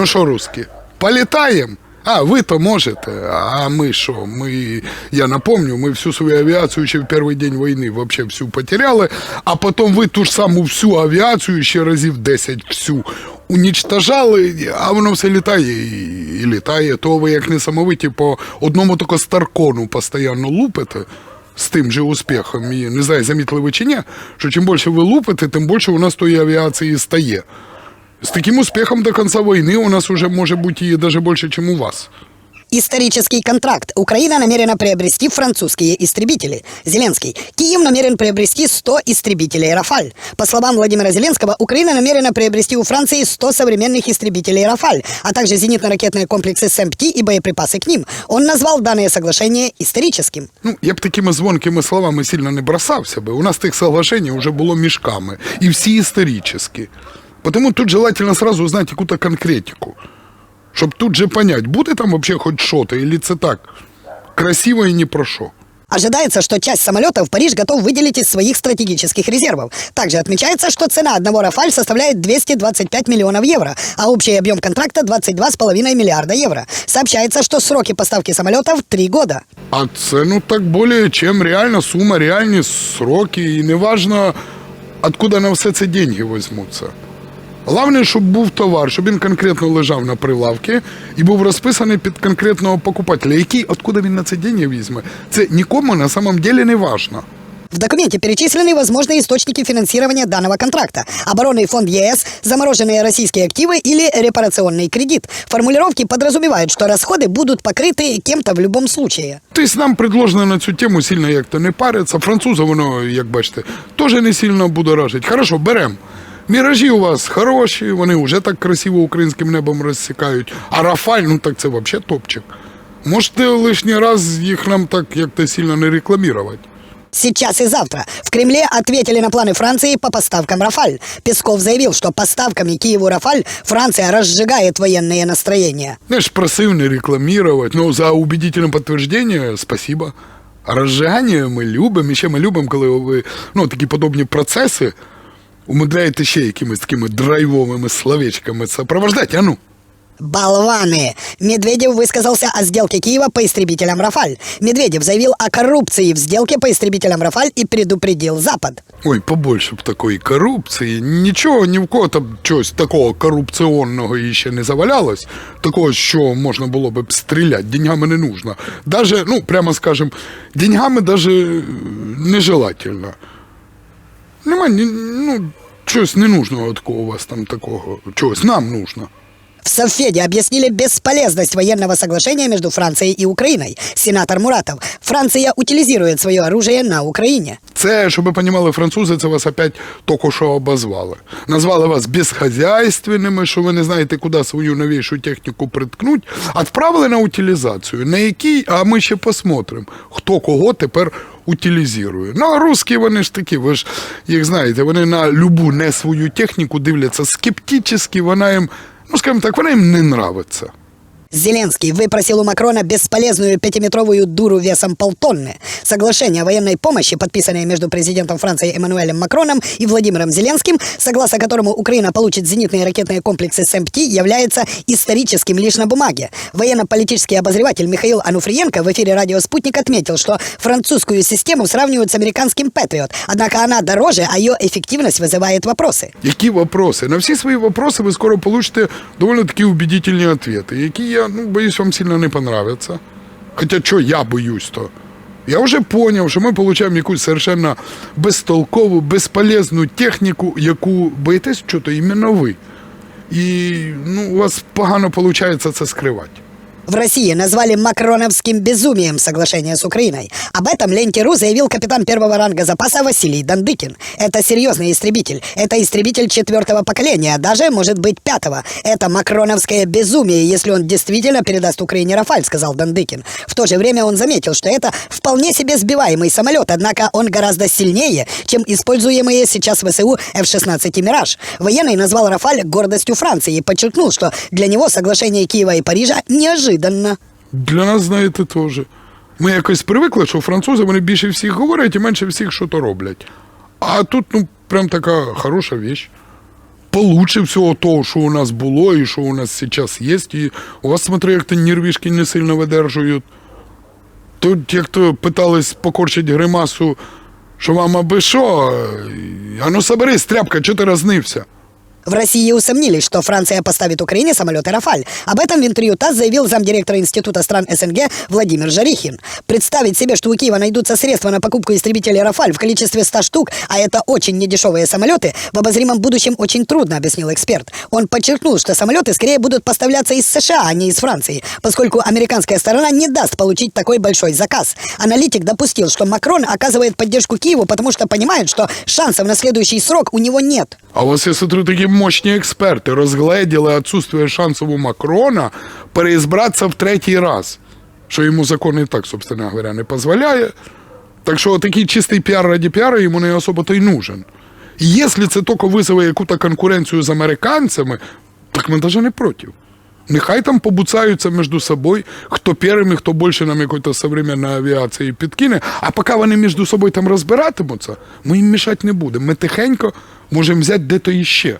Ну що, русські, політаємо? А, ви то можете, а ми що? Ми, я напомню, ми всю свою авіацію ще в перший день війни вообще всю потеряли, а потім ви ту ж саму всю авіацію ще разів 10 всю унічтажали, а воно все літає і, і літає. То ви як несамовиті по одному тільки старкону постійно лупите з тим же успіхом. І не знаю, замітили ви чи ні, що чим більше ви лупите, тим більше у нас тої авіації стає. С таким успехом до конца войны у нас уже может быть и даже больше, чем у вас. Исторический контракт. Украина намерена приобрести французские истребители. Зеленский. Киев намерен приобрести 100 истребителей «Рафаль». По словам Владимира Зеленского, Украина намерена приобрести у Франции 100 современных истребителей «Рафаль», а также зенитно-ракетные комплексы СМПТ и боеприпасы к ним. Он назвал данное соглашение историческим. Ну, я б такими звонкими словами сильно не бросався би. У нас тих соглашень уже було мішками. І всі історичні. Потому тут желательно сразу знать какую-то конкретику. Щоб тут же понять, буде там вообще хоть что-то, или це так, красиво и не про що. Ожидается, что часть самолетов Париж готов выделить из своих стратегических резервов. Также отмечается, что цена одного «Рафаль» составляет 225 миллионов евро, а общий объем контракта 22,5 миллиарда евро. Сообщается, что сроки поставки самолетов 3 года. А це ну так более чем реальна сума, реальні сроки, і неважно, откуда на все це деньги візьмуться. Головне, щоб був товар, щоб він конкретно лежав на прилавці і був розписаний під конкретного покупателя. Який, откуда він на це деньги візьме, це нікому на самом деле не важно. В документе перечислены возможные источники финансирования данного контракта. Оборонный фонд ЕС, замороженные российские активы или репарационный кредит. Формулировки подразумевают, что расходы будут покрыты кем-то в любом случае. Тобто нам предложено на цю тему сильно як-то не париться. Француза воно, як бачите, теж не сильно будоражить. Хорошо, беремо. Міражі у вас хороші, вони вже так красиво українським небом розсікають. А Рафаль, ну так це взагалі топчик. Можете лишній раз їх нам так як-то сильно не рекламувати. Сейчас и завтра в Кремле ответили на планы Франции по поставкам «Рафаль». Песков заявил, что поставками Киеву «Рафаль» Франция разжигает военные настроения. Я ж просив не рекламировать, но за убедительное подтверждение спасибо. А розжигання ми любимо, і ще ми любимо, коли ви ну, такі подобні процеси Умудряєте ще якимись такими драйвовими словечками сопровождати. А ну. Болваны! Медведев высказался о сделке Киева по истребителям «Рафаль». Медведев заявил о коррупции в сделке по истребителям «Рафаль» и предупредил Запад. Ой, побольше б такої корупції. Нічого, ні в кого там чогось такого корупціонного іще не завалялось. Такого, що можна було б стріляти, деньгами не нужно. Даже, ну, прямо скажем, деньгами даже нежелательно. Нема, ну, чогось не нужного такого у вас там такого. Чогось нам нужно. В Совфеде объяснили бесполезность военного соглашения между Францией и Украиной. Сенатор Муратов. Франция утилизирует свое оружие на Украине. Це, щоб ви розуміли, французи це вас опять тільки що обозвали. Назвали вас безхазяйственними, що ви не знаєте, куди свою новішу техніку приткнуть. Відправили на утилізацію. На якій, а ми ще посмотримо, хто кого тепер утилізує. Ну, а русські вони ж такі, ви ж їх знаєте, вони на любу не свою техніку дивляться скептично, вона їм, ну скажімо так, вона їм не нравиться. Зеленский выпросил у Макрона бесполезную пятиметровую дуру весом полтонны. Соглашение о военной помощи, подписанное между президентом Франции Эммануэлем Макроном и Владимиром Зеленским, согласно которому Украина получит зенитные ракетные комплексы СМПТ, является историческим лишь на бумаге. Военно-политический обозреватель Михаил Ануфриенко в эфире радио «Спутник» отметил, что французскую систему сравнивают с американским «Патриот», однако она дороже, а ее эффективность вызывает вопросы. Які вопроси? На всі свої вопроси ви скоро получите доволі такі убедительні відповіді, які я, ну, боюсь, вам сильно не понравится. Хоча что я боюсь то. Я вже зрозумів, що ми отримуємо якусь совершенно безтолкову, безполезну техніку, яку боїтесь що-то іменно ви. І ну, у вас погано виходить це скривати. В России назвали макроновским безумием соглашение с Украиной. Об этом Ленте.ру заявил капитан первого ранга запаса Василий Дандыкин. Это серьезный истребитель. Это истребитель четвертого поколения, даже, может быть, пятого. Это макроновское безумие, если он действительно передаст Украине Рафаль, сказал Дандыкин. В то же время он заметил, что это вполне себе сбиваемый самолет, однако он гораздо сильнее, чем используемые сейчас в ВСУ F-16 «Мираж». Военный назвал Рафаль гордостью Франции и подчеркнул, что для него соглашение Киева и Парижа неожиданно. Для нас, знаєте, теж. Ми якось привикли, що французи вони більше всіх говорять і менше всіх що то роблять. А тут, ну, прям така хороша віч. получше всього того, що у нас було і що у нас зараз є. І у вас, смотри, як то нервішки не сильно видержують. Тут як то питались покорчить гримасу, що вам аби що, а ну соберись, тряпка, чого ти рознився? В России усомнились, что Франция поставит Украине самолеты «Рафаль». Об этом в интервью ТАСС заявил замдиректора Института стран СНГ Владимир Жарихин. Представить себе, что у Киева найдутся средства на покупку истребителей «Рафаль» в количестве 100 штук, а это очень недешевые самолеты, в обозримом будущем очень трудно, объяснил эксперт. Он подчеркнул, что самолеты скорее будут поставляться из США, а не из Франции, поскольку американская сторона не даст получить такой большой заказ. Аналитик допустил, что Макрон оказывает поддержку Киеву, потому что понимает, что шансов на следующий срок у него нет. А у вас, я смотрю, такі мощні експерти розгледіли отсутствие шансів у Макрона переізбратися в третій раз, що йому закон і так, собственно говоря, не дозволяє. Так що такий чистий піар раді піара йому не особо то й нужен. І якщо це тільки визове якусь конкуренцію з американцями, так ми навіть не проти. Нехай там побуцаються між собою, хто першим і хто більше нам якоїсь современної авіації підкине, а поки вони між собою там розбиратимуться, ми їм мішати не будемо. Ми тихенько можемо взяти де-то іще.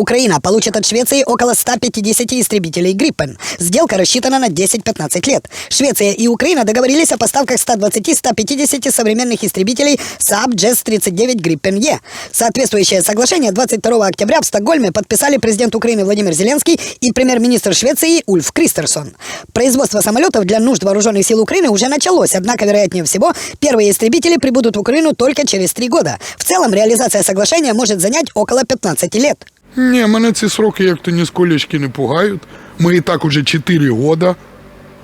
Украина получит от Швеции около 150 истребителей «Гриппен». Сделка рассчитана на 10-15 лет. Швеция и Украина договорились о поставках 120-150 современных истребителей Saab JES-39 «Гриппен-Е». Соответствующее соглашение 22 октября в Стокгольме подписали президент Украины Владимир Зеленский и премьер-министр Швеции Ульф Кристерсон. Производство самолетов для нужд вооруженных сил Украины уже началось, однако, вероятнее всего, первые истребители прибудут в Украину только через три года. В целом, реализация соглашения может занять около 15 лет. Ні, мене ці сроки як-то нісколечки не пугають. Ми і так уже 4 года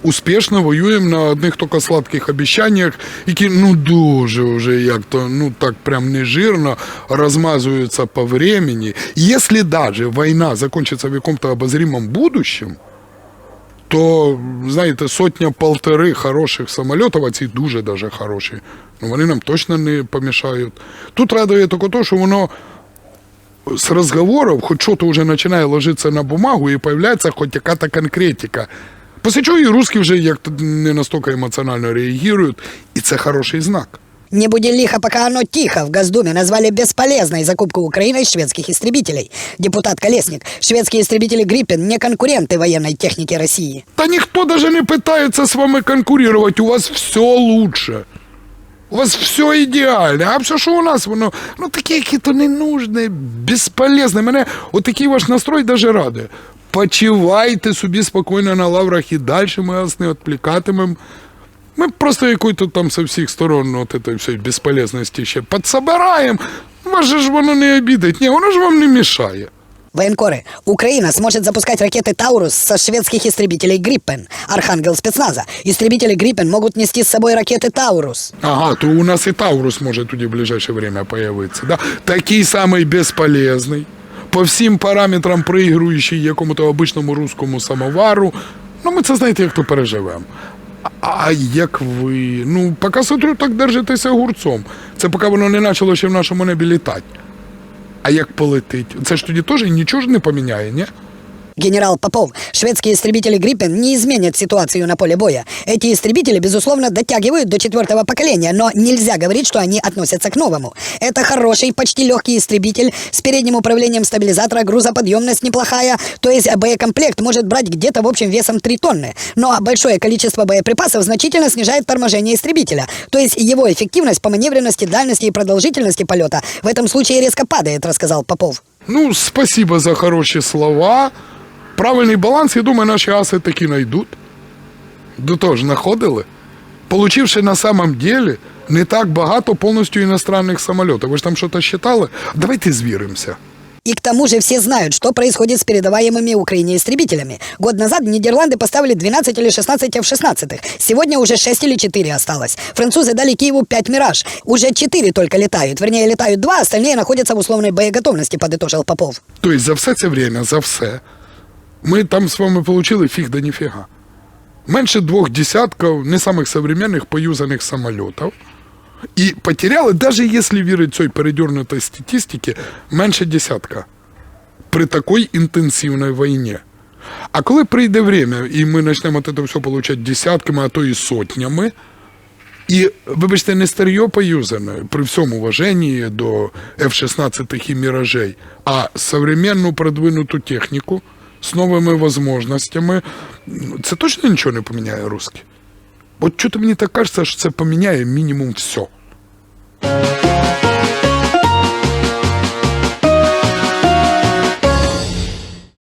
успішно воюємо на одних тільки сладких обіцяннях, які ну дуже вже як-то ну так прям нежирно розмазуються по времени. Якщо даже війна закончиться в якому-то будущем, то, знаєте, сотня-полтори хороших самолітів, а ці дуже даже хороші, ну вони нам точно не помішають. Тут радує тільки те, що воно с разговоров хоть что-то уже начинает ложиться на бумагу и появляется хоть какая-то конкретика. После чего и русские уже як-то не настолько эмоционально реагируют, и это хороший знак. Не буди лихо, пока оно тихо. В Госдуме назвали бесполезной закупку Украиной шведских истребителей. Депутат Колесник. Шведские истребители «Гриппен» не конкуренты военной техники России. Да никто даже не пытается с вами конкурировать, у вас все лучше. У вас все ідеально, а все, що у нас, воно ну таке, яке то ненужне, безполезне. Мене отакий ваш настрой даже радує. Почивайте собі спокійно на лаврах і далі ми вас не відплікатимемо. Ми просто якої-то там со всіх сторон от этой всієї безполезності ще підсобираємо. Вас же ж воно не обідить. Ні, воно ж вам не мішає. Военкоры. Украина сможет запускать ракеты «Таурус» со шведских истребителей «Гриппен». Архангел спецназа. Истребители «Гриппен» могут нести с собой ракеты «Таурус». Ага, то у нас і Таурус може тоді в ближайшее время появитися. Да? Такий самий безполезний, по всім параметрам проігруючий якому-то обичному руському самовару. Ну, ми це знаєте, як то переживемо. А- А як ви? Ну, поки смотрю, так держитеся гурцом. Це поки воно не почало ще в нашому небі літати. А як полетить? Це ж тоді теж нічого ж не поміняє, ні? Генерал Попов. Шведские истребители «Гриппен» не изменят ситуацию на поле боя. Эти истребители, безусловно, дотягивают до четвертого поколения, но нельзя говорить, что они относятся к новому. Это хороший, почти легкий истребитель с передним управлением стабилизатора, грузоподъемность неплохая, то есть боекомплект может брать где-то в общем весом 3 тонны. Но большое количество боеприпасов значительно снижает торможение истребителя, то есть его эффективность по маневренности, дальности и продолжительности полета в этом случае резко падает, рассказал Попов. Ну, спасибо за хороші слова. Правильний баланс, я думаю, наші аси таки знайдуть. До того ж, знаходили. Получивши на самом деле не так багато повністю іностранних самолітів. Ви ж там щось считали? Давайте звіримося. И к тому же все знают, что происходит с передаваемыми Украине истребителями. Год назад Нидерланды поставили 12 или 16 F-16. Сегодня уже 6 или 4 осталось. Французы дали Киеву 5 «Мираж». Уже 4 только летают. Вернее, летают 2, остальные находятся в условной боеготовности, подытожил Попов. Тобто за все це время, за все, ми там з вами получили фіг да ніфіга. Менше двох десятків не самих современних поюзаних самолітів. І потеряли, навіть якщо вірити цій передернутій статистиці, менше десятка. При такій інтенсивній війні. А коли прийде время, і ми почнемо це все получати десятками, а то і сотнями, І, вибачте, не старьо поюзане, при всьому уваженні до F-16 і «Міражей», а современну продвинуту техніку з новими можливостями. Ну, Це точно нічого не поміняє русські? От чого мені так кажеться, що це поміняє мінімум все.